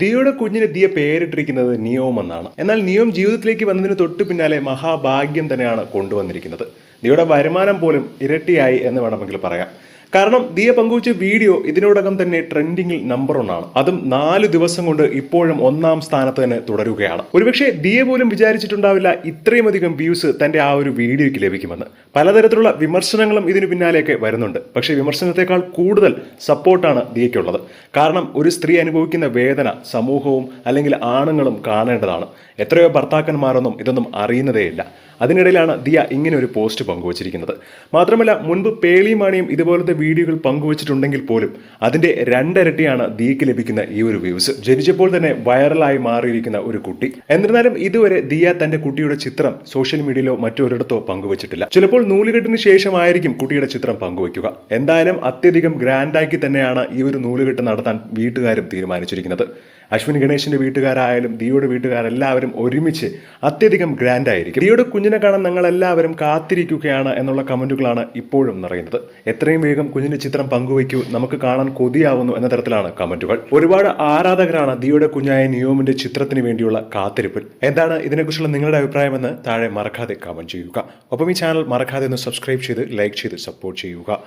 ദിയയുടെ കുഞ്ഞിന് ദിയ പേരിട്ടിരിക്കുന്നത് നിയോം എന്നാണ്. എന്നാൽ നിയോം ജീവിതത്തിലേക്ക് വന്നതിന് തൊട്ട് പിന്നാലെ മഹാഭാഗ്യം തന്നെയാണ് കൊണ്ടുവന്നിരിക്കുന്നത്. ദിയയുടെ വരുമാനം പോലും ഇരട്ടിയായി എന്ന് വേണമെങ്കിൽ പറയാം. കാരണം ദിയ പങ്കുവച്ച വീഡിയോ ഇതിനോടകം തന്നെ ട്രെൻഡിങ്ങിൽ നമ്പർ ഒന്നാണ് അതും നാല് ദിവസം കൊണ്ട് ഇപ്പോഴും ഒന്നാം സ്ഥാനത്ത് തന്നെ തുടരുകയാണ്. ഒരുപക്ഷെ ദിയ പോലും വിചാരിച്ചിട്ടുണ്ടാവില്ല ഇത്രയും അധികം വ്യൂസ് തന്റെ ആ ഒരു വീഡിയോയ്ക്ക് ലഭിക്കുമെന്ന്. പലതരത്തിലുള്ള വിമർശനങ്ങളും ഇതിന് പിന്നാലെയൊക്കെ വരുന്നുണ്ട്. പക്ഷേ വിമർശനത്തെക്കാൾ കൂടുതൽ സപ്പോർട്ടാണ് ദിയയ്ക്കുള്ളത്. കാരണം ഒരു സ്ത്രീ അനുഭവിക്കുന്ന വേദന സമൂഹവും അല്ലെങ്കിൽ ആണുങ്ങളും കാണേണ്ടതാണ്. എത്രയോ ഭർത്താക്കന്മാരൊന്നും ഇതൊന്നും അറിയുന്നതേയില്ല. അതിനിടയിലാണ് ദിയ ഇങ്ങനെ ഒരു പോസ്റ്റ് പങ്കുവച്ചിരിക്കുന്നത്. മാത്രമല്ല മുൻപ് പേളിമാണിയും ഇതുപോലത്തെ വീഡിയോകൾ പങ്കുവച്ചിട്ടുണ്ടെങ്കിൽ പോലും അതിന്റെ രണ്ടരട്ടിയാണ് ദിയയ്ക്ക് ലഭിക്കുന്ന ഈ ഒരു വ്യൂസ്. ജനിച്ചപ്പോൾ തന്നെ വൈറലായി മാറിയിരിക്കുന്ന ഒരു കുട്ടി. എന്നിരുന്നാലും ഇതുവരെ ദിയ തന്റെ കുട്ടിയുടെ ചിത്രം സോഷ്യൽ മീഡിയയിലോ മറ്റൊരിടത്തോ പങ്കുവച്ചിട്ടില്ല. ചിലപ്പോൾ നൂലുകെട്ടിന് ശേഷമായിരിക്കും കുട്ടിയുടെ ചിത്രം പങ്കുവയ്ക്കുക. എന്തായാലും അത്യധികം ഗ്രാൻഡാക്കി തന്നെയാണ് ഈ ഒരു നൂലുകെട്ട് നടത്താൻ വീട്ടുകാരും തീരുമാനിച്ചിരിക്കുന്നത്. അശ്വിൻ ഗണേശിന്റെ വീട്ടുകാരായാലും ദിയോയുടെ വീട്ടുകാരെല്ലാവരും ഒരുമിച്ച് അത്യധികം ഗ്രാൻഡ് ആയിരിക്കും. ദിയോയുടെ കുഞ്ഞിനെ കാണാൻ നിങ്ങളെല്ലാവരും കാത്തിരിക്കുകയാണ് എന്നുള്ള കമന്റുകളാണ് ഇപ്പോഴും നിറയുന്നത്. എത്രയും വേഗം കുഞ്ഞിന്റെ ചിത്രം പങ്കുവയ്ക്കൂ. നമുക്ക് കാണാൻ കൊതിയാവുന്നു എന്ന തരത്തിലാണ് കമന്റുകൾ ഒരുപാട് ആരാധകരാണ് ദിയോയുടെ കുഞ്ഞായ നിയോമിന്റെ ചിത്രത്തിന് വേണ്ടിയുള്ള കാത്തിരിപ്പിൽ. എന്താണ് ഇതിനെക്കുറിച്ചുള്ള നിങ്ങളുടെ അഭിപ്രായമെന്ന് താഴെ മറക്കാതെ കമന്റ് ചെയ്യുക. ഒപ്പം ഈ ചാനൽ മറക്കാതെ ഒന്ന് സബ്സ്ക്രൈബ് ചെയ്ത് ലൈക്ക് ചെയ്ത് സപ്പോർട്ട് ചെയ്യുക.